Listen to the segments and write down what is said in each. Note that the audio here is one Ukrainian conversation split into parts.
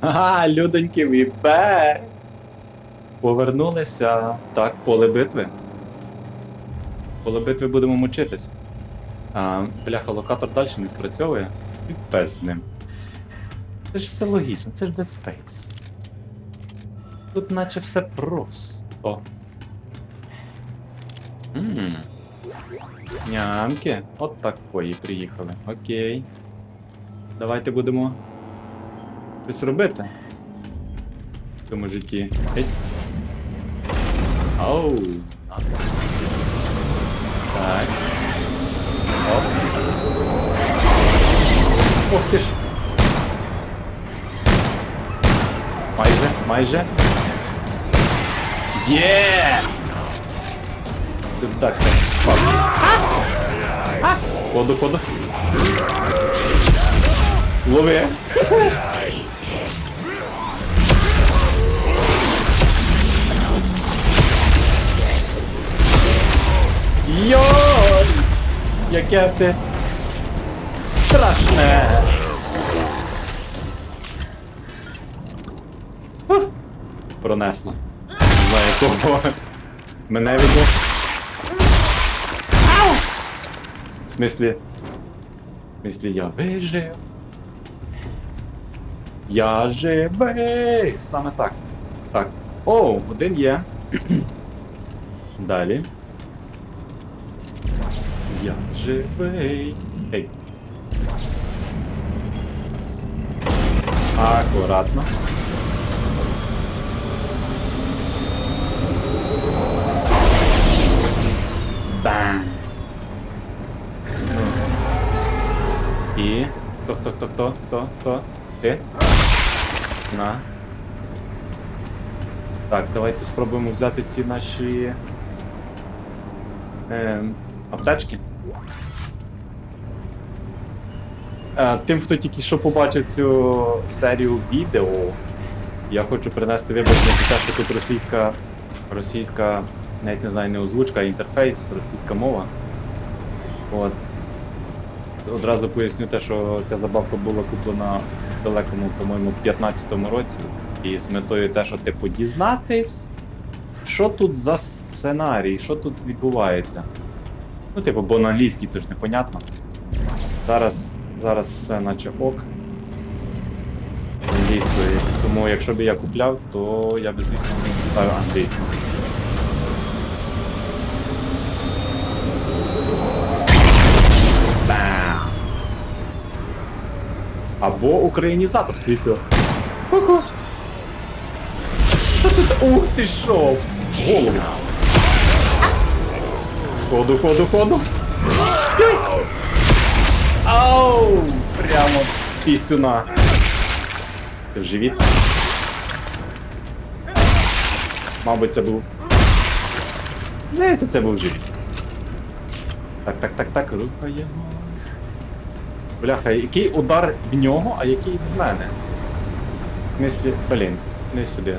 Ага, людоньки, we back! Повернулися. Так, поле битви. Поле битви будемо мучитись. А, бляха, локатор далі не спрацьовує. І пес з ним. Це ж все логічно, це ж Dead Space. Тут наче все просто. Ммм. Нямки. От такої приїхали. Окей. Давайте будемо щось робити. В цьому житті. Геть. На. Так. Оп. Ох ти ж. Майже, майже. Є! Так так. Фак. Ходу, ходу. Лови. Яке ти страшне! Фух. Пронесло. Не знаю кого. Мене відо. В смислі. В смислі я вижив. Я живий! Саме так. Так. О, один є. Далі. Я живий. Ей. Акуратно. Бам. І. Хто, хто, хто, хто, хто, хто? Ти? На. Так, давайте спробуємо взяти ці наші. Ем, аптечки. Е, Тим, хто тільки що побачив цю серію відео, я хочу принести вибачення за те, що тут російська, російська, навіть не знаю, не озвучка, а інтерфейс, російська мова. От. Одразу поясню те, що ця забавка була куплена в далекому, по-моєму, 15-му році. І з метою те, що типу дізнатись, що тут за сценарій, що тут відбувається. Ну, типу, бо на англійській то ж непонятно. Зараз, зараз все наче ок. Англійською. Тому якщо б я купляв, то я б, звісно, не ставив англійську. Або українізатор, скажіть. Ку-ку! Ух ти що! Голову! Ходу, ходу, ходу! Ау! Прямо пісюна. Живіт? Мабуть, це був. Здається, це був живіт. Так, так, так, так, рухаємось. Бляха, який удар в нього, а який в мене? В смислі, блін, не сюди.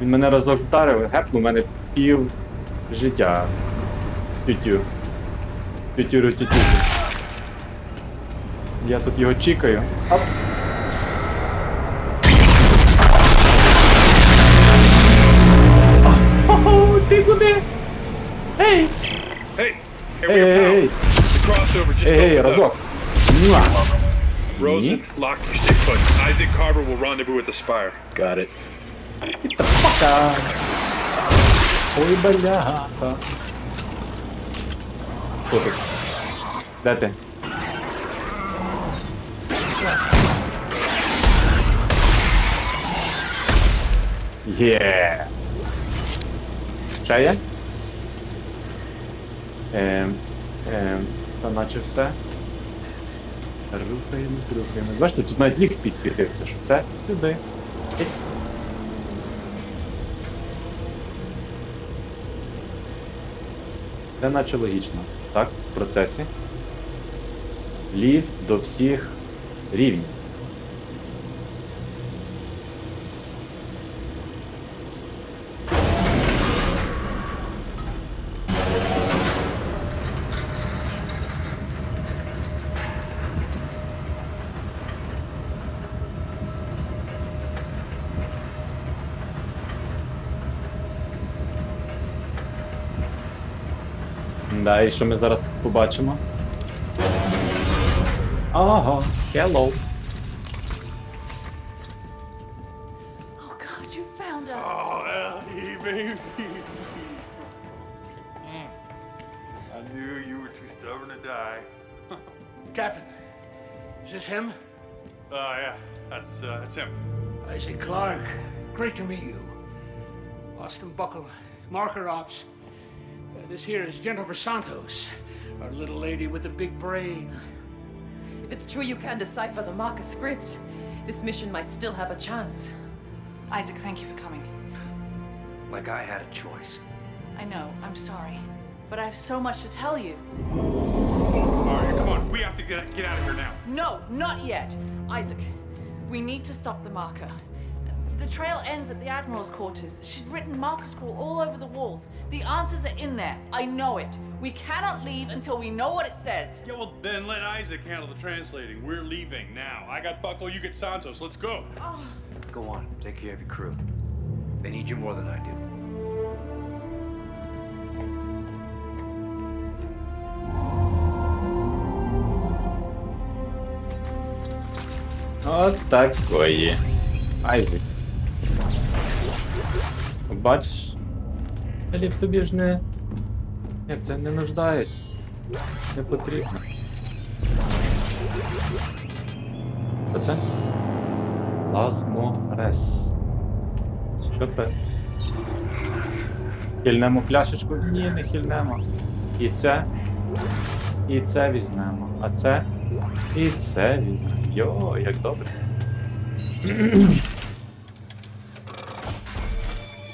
Він мене разок вдарив, гепнув, у мене пів життя. Тютю. Тютюрю тютю. Я тут його чікаю. Оп. О, ти куди? Ей! Hey, here Ей, we ей, are. ей! The crossover just Ей, ей, opened up. разок! Муа! Rosen, lock your stick foot. Isaac Carver will rendezvous with the Spire. Got it. Get the fuck out. Ой, бляха. Хто тут? Де ти? Є. Ще є? Ем, ем, та наче все. Рухаємось, рухаємось. Бачите, тут навіть ліфт підсвітився, що це сюди. Це наче логічно, так? В процесі. Ліфт до всіх рівнів. Да, і що ми зараз побачимо? Ага, hello. Oh God, you found us. Oh, Ellie, baby. Mm. I knew you were too stubborn to die. Captain, is this him? Oh, yeah, that's, uh, that's him. Isaac Clark. Great to meet you. Austin Buckle, marker ops. This here is Jennifer Santos, our little lady with the big brain. If it's true you can decipher the Marker script, this mission might still have a chance. Isaac, thank you for coming. Like I had a choice. I know, I'm sorry. But I have so much to tell you. All right, come on. We have to get, get out of here now. No, not yet. Isaac, we need to stop the marker. The trail ends at the Admiral's quarters. She'd written marker scroll all over the walls. The answers are in there. I know it. We cannot leave until we know what it says. Yeah, well, then let Isaac handle the translating. We're leaving now. I got Buckle, you get Santos. Let's go. Oh, Go on, take care of your crew. They need you more than I do. От такої. Айзек. Бачиш? Елів тобі ж не. Як це не нуждається. Не потрібно. Що це? Плазморез. КП. Хильнемо пляшечку? Ні, не хильнемо. І це. І це візьмемо. А це. І це візьмемо. Йо, як добре.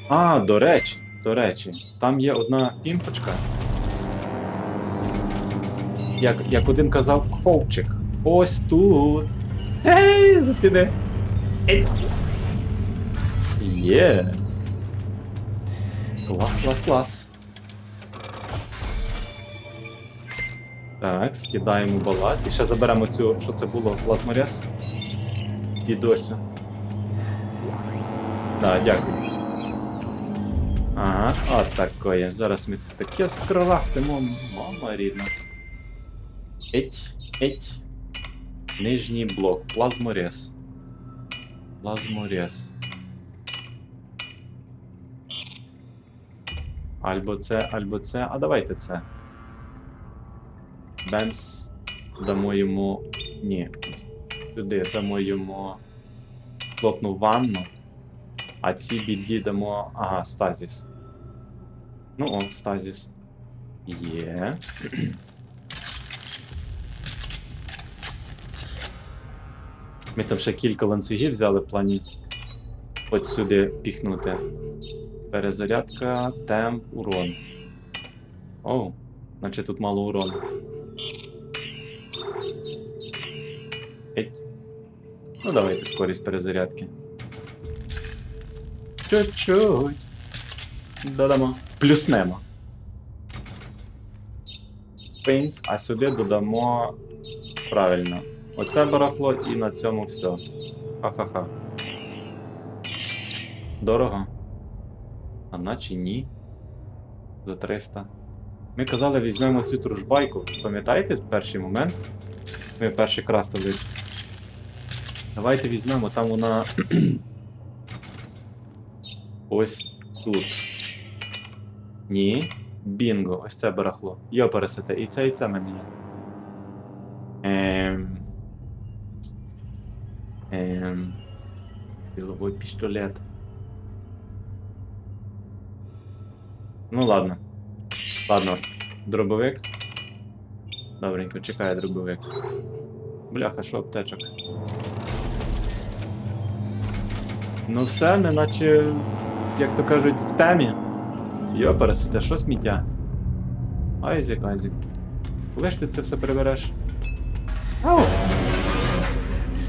А, до речі, до речі, там є одна пімпочка. Як, як один казав, ховчик. Ось тут. Ей, заціни. Є. Клас, клас, клас. Так, скидаємо баласт. І ще заберемо цю, що це було, плазморез. І досі. Так, дякую. Ага, такое. Зараз ми тут таке скрафтимо, мама рідна. Еть, еть. Нижній блок. Плазморез. Плазморез. Альбо це, альбо це. А давайте це. Бемс. Дамо йому. Ні. Сюди дамо йому. Плотну ванну. А ці біді дамо. Ага, стазіс. Ну о, стазіс. Є. Ми там ще кілька ланцюгів взяли в плані. От сюди піхнути. Перезарядка, темп, урон. Оу, значить тут мало урону. Ну давайте скорість перезарядки. Чуть-чуть. Додамо. Плюснемо. Пейнс, а сюди додамо. Правильно. Оце барахло і на цьому все. Ха-ха-ха. Дорого. А наче ні. За 300. Ми казали, візьмемо цю тружбайку. Пам'ятаєте перший момент? Ми перший крафтили. Давайте візьмемо, там вона. Ось тут. Ні. Бінго, ось це барахло. Йо пересете. І це, і це мене є. Ем. Ем. Силовий пістолет. Ну ладно. Ладно. Дробовик. Добренько, чекає дробовик. Бляха, що аптечок. Ну все, не наче, як то кажуть, в темі. Йо, пересите, що сміття? Айзік, Айзік. Коли ж ти це все прибереш? Ау!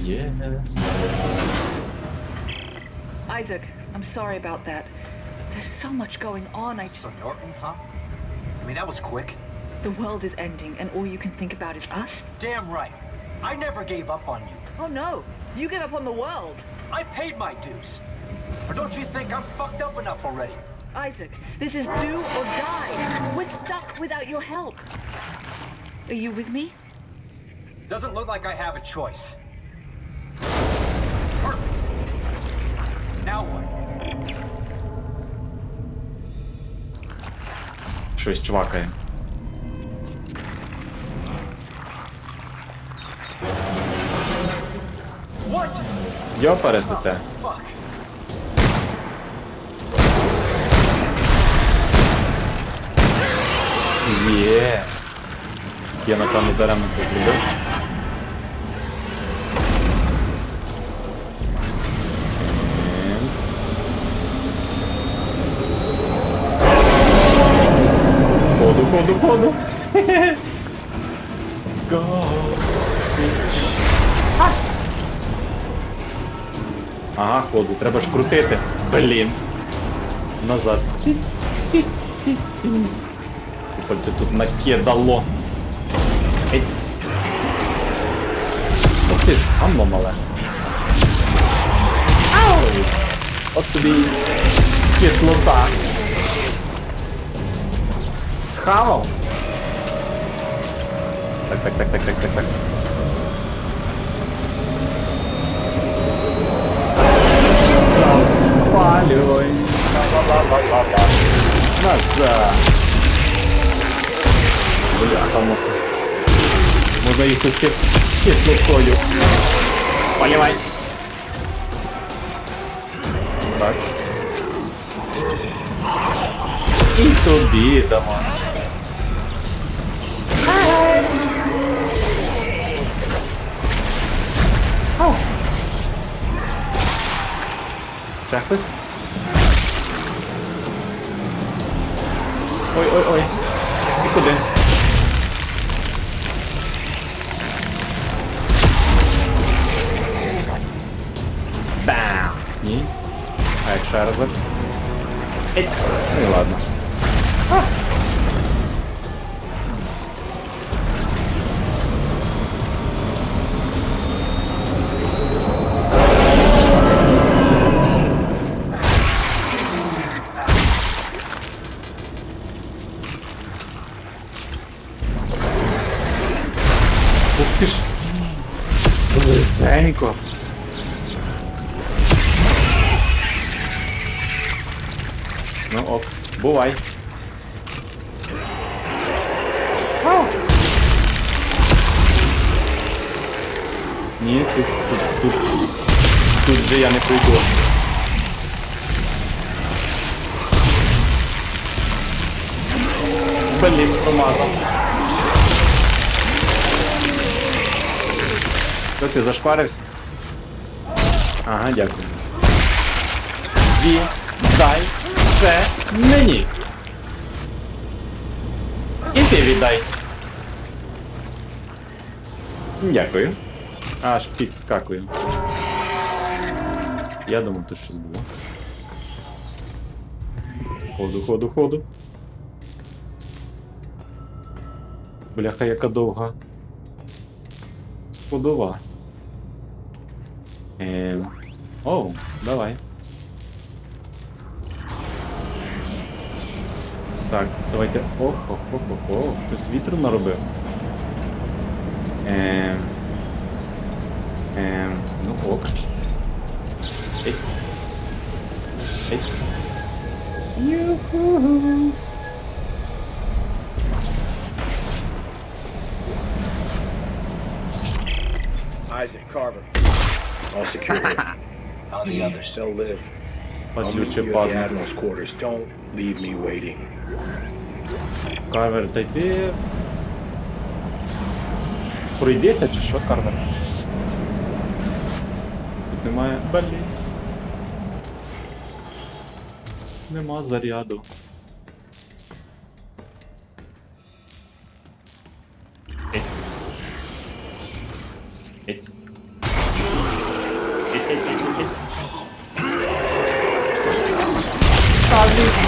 Єс. Isaac, I'm sorry about that. There's so much going on. I So Norton, huh? I mean, that was quick. the world is ending, and all you can think about is us. Damn right. I never gave up on you. Oh no, you give up on the world. I paid my dues. Or don't you think I'm fucked up enough already? Isaac, this is do or die. We're stuck without your help. Are you with me? Doesn't look like I have a choice. Perfect. Now what? Щось чвакає. What? Йо пересете. Fuck. Є. Я напевно даремно це зробив. Ем. Ходу, ходу, ходу. Go, bitch. Ага, ходу, треба ж крутити. Блін. Назад. Пальце тут накидало. Ей. Ох ти ж, гамно мале. Ау! От тобі кислота. Схавав? Так, так, так, так, так, так, так. Запалюй. Ла-ла-ла-ла-ла. Назад. Бляха, муха. Можна їх усіх кислотою. Поливай. Так. І тобі дамо. Ау. Ще хтось? Ой, ой, ой. І А як ще разок? Ей! Ну Ну ок, бувай. Ау! Ні, тут, тут, тут, тут же я не пройду. Блін, промазав. Що ти зашкварився? Ага, дякую. Віддай це мені. І ти віддай. Дякую. Аж підскакую. Я думав, тут щось було. Ходу, ходу, ходу. Бляха, яка довга. Ходова. Ем... Оу, давай. Так, давайте. Ох, ох, ох, ох, ох, хтось вітру наробив. Ем... Ем... Ну ок. Ей. Ей. Юху. Isaac Carver. All security. How the others still live? Meet Падлюче you at the падло. Admiral's quarters. Don't leave me waiting. Карвер, та йди. Пройдися чи що, Карвер? Тут немає. Блін. Нема заряду.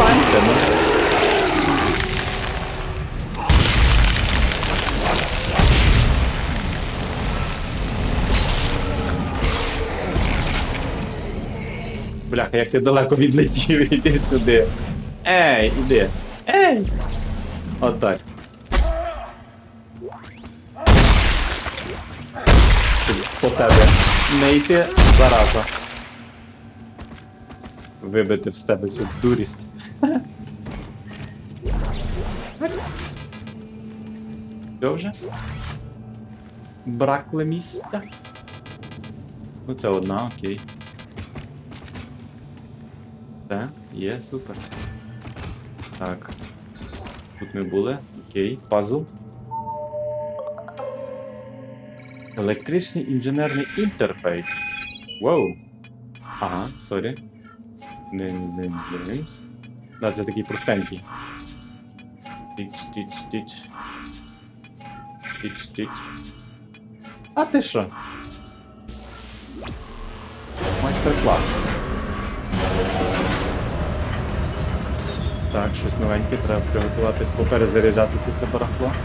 Ну. Бляха, як ти далеко відлетів, іди сюди. Ей, іди. Ей! Отак. По тебе не йти зараза. Вибити в тебе всю дурість. Що вже? Бракли місця? Ну це одна, окей. Це, є, супер. Так. Тут ми були. Окей, пазл. Електричний інженерний інтерфейс. Воу. Ага, сорі. Не, не, не. Да, це такий простенький. Тіч, тіч, тіч. Тіч, тіч. А ти що? Майстер-клас. Так, щось новеньке, треба приготувати, поперезаряджати це все барахло.